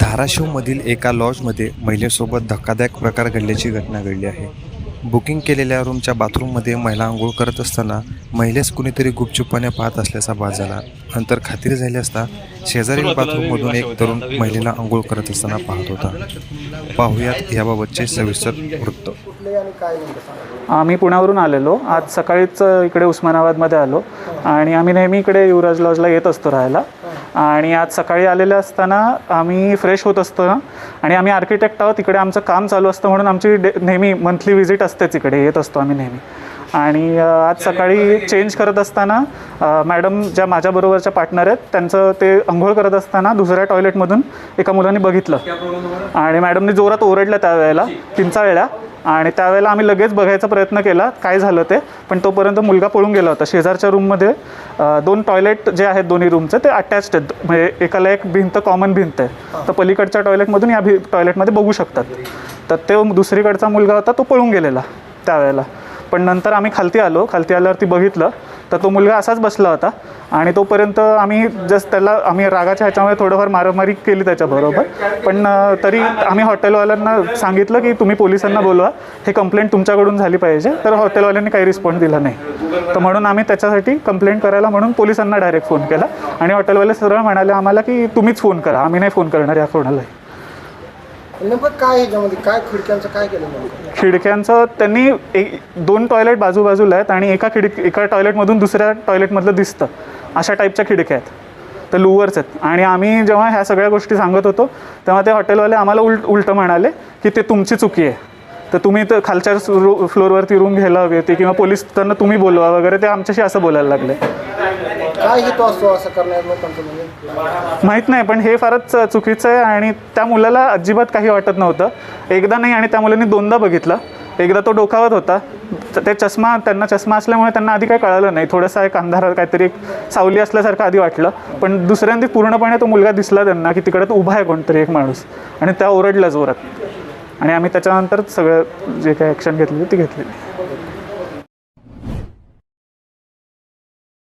धाराशिवमधील एका लॉजमध्ये महिलेसोबत धक्कादायक प्रकार घडल्याची घटना घडली आहे. बुकिंग केलेल्या रूमच्या बाथरूममध्ये महिला आंघोळ करत असताना महिलेस कुणीतरी गुपचुपपणे पाहत असल्याचा बाद झाला. नंतर खात्री झाली असता शेजारील बाथरूममधून एक तरुण महिलेला आंघोळ करत असताना पाहत होता. पाहुयात याबाबतचे सविस्तर वृत्त. आम्ही पुण्यावरून आलेलो. आज सकाळीच इकडे उस्मानाबादमध्ये आलो. आणि आम्ही नेहमी इकडे युवराज लॉजला येत असतो राहायला. आणि आज सकाळी आलेले असताना आम्ही फ्रेश होत असतो ना. आणि आम्ही आर्किटेक्ट आहोत. इकडे आमचं काम चालू असतं म्हणून आमची डे नेहमी मंथली व्हिजिट असतेच इकडे. येत असतो आम्ही नेहमी. आणि आज सकाळी चेंज करत असताना मॅडम ज्या माझ्याबरोबरच्या पार्टनर आहेत त्यांचं ते आंघोळ करत असताना दुसऱ्या टॉयलेटमधून एका मुलाने बघितलं. आणि मॅडमने जोरात ओरडलं त्यावेळेला वेळा. आणि त्यावेळेला आम्ही लगेच बघायचा प्रयत्न केला काय झालं ते. पण तोपर्यंत मुलगा पळून गेला होता. शेजारच्या रूममध्ये दोन टॉयलेट जे आहेत दोन्ही रूमचे ते अटॅच्ड आहेत. म्हणजे एकाला एक भिंत कॉमन भिंत आहे. तर पलीकडच्या टॉयलेटमधून या भि टॉयलेटमध्ये बघू शकतात. तर तो दुसरीकडचा मुलगा होता तो पळून गेलेला त्यावेळेला. पण नंतर आम्ही खालती आलो. खालती आल्यावरती बघितलं. तर तो मुलगा असाच बसला होता. आणि तोपर्यंत आम्ही जस्ट त्याला आम्ही रागाच्या ह्याच्यामुळे थोडंफार मारामारी केली त्याच्याबरोबर. पण तरी आम्ही हॉटेलवाल्यांना सांगितलं की तुम्ही पोलिसांना बोलवा. हे कंप्लेंट तुमच्याकडून झाली पाहिजे. तर हॉटेलवाल्यांनी काही रिस्पॉन्स दिला नाही. तर म्हणून आम्ही त्याच्यासाठी कंप्लेंट करायला म्हणून पोलिसांना डायरेक्ट फोन केला. आणि हॉटेलवाले सरळ म्हणाले आम्हाला की तुम्हीच फोन करा. आम्ही नाही फोन करणार या कोणालाही. नेमकं काय ह्याच्यामध्ये? काय खिडक्यांचं काय केलं नेमकं? खिडक्यांचं त्यांनी एक दोन टॉयलेट बाजूबाजूला आहेत आणि एका खिडकी एका टॉयलेटमधून दुसऱ्या टॉयलेटमधलं दिसतं. अशा टाईपच्या खिडक्या आहेत. तर लुवर्स आहेत. आणि आम्ही जेव्हा ह्या सगळ्या गोष्टी सांगत होतो तेव्हा ते हॉटेलवाले आम्हाला उलट उलटं म्हणाले की ते तुमची चुकी आहे. तर तुम्ही तर खालच्या रू फ्लोअरवरती रूम घ्यायला हवी होती किंवा पोलीस त्यांना तुम्ही बोलवा वगैरे ते आमच्याशी असं बोलायला लागले. काय असतो असं करण्यात लोकांचं म्हणजे? माहीत नाही पण हे फारच चुकीचं आहे आणि त्या मुलाला अजिबात काही वाटत नव्हतं. एकदा नाही आणि त्या मुलांनी दोनदा बघितलं. एकदा तो डोकावत होता. त- ते चष्मा त्यांना चष्मा असल्यामुळे त्यांना आधी काही कळालं नाही. थोडंसं एक अंधारात काहीतरी एक सावली असल्यासारखं आधी वाटलं. पण दुसऱ्यांदा पूर्णपणे तो मुलगा दिसला त्यांना की तिकडे तो उभा आहे कोणतरी एक माणूस. आणि त्या ओरडला जोरात. आणि आम्ही त्याच्यानंतर सगळं जे काही ॲक्शन घेतली ती घेतलेली.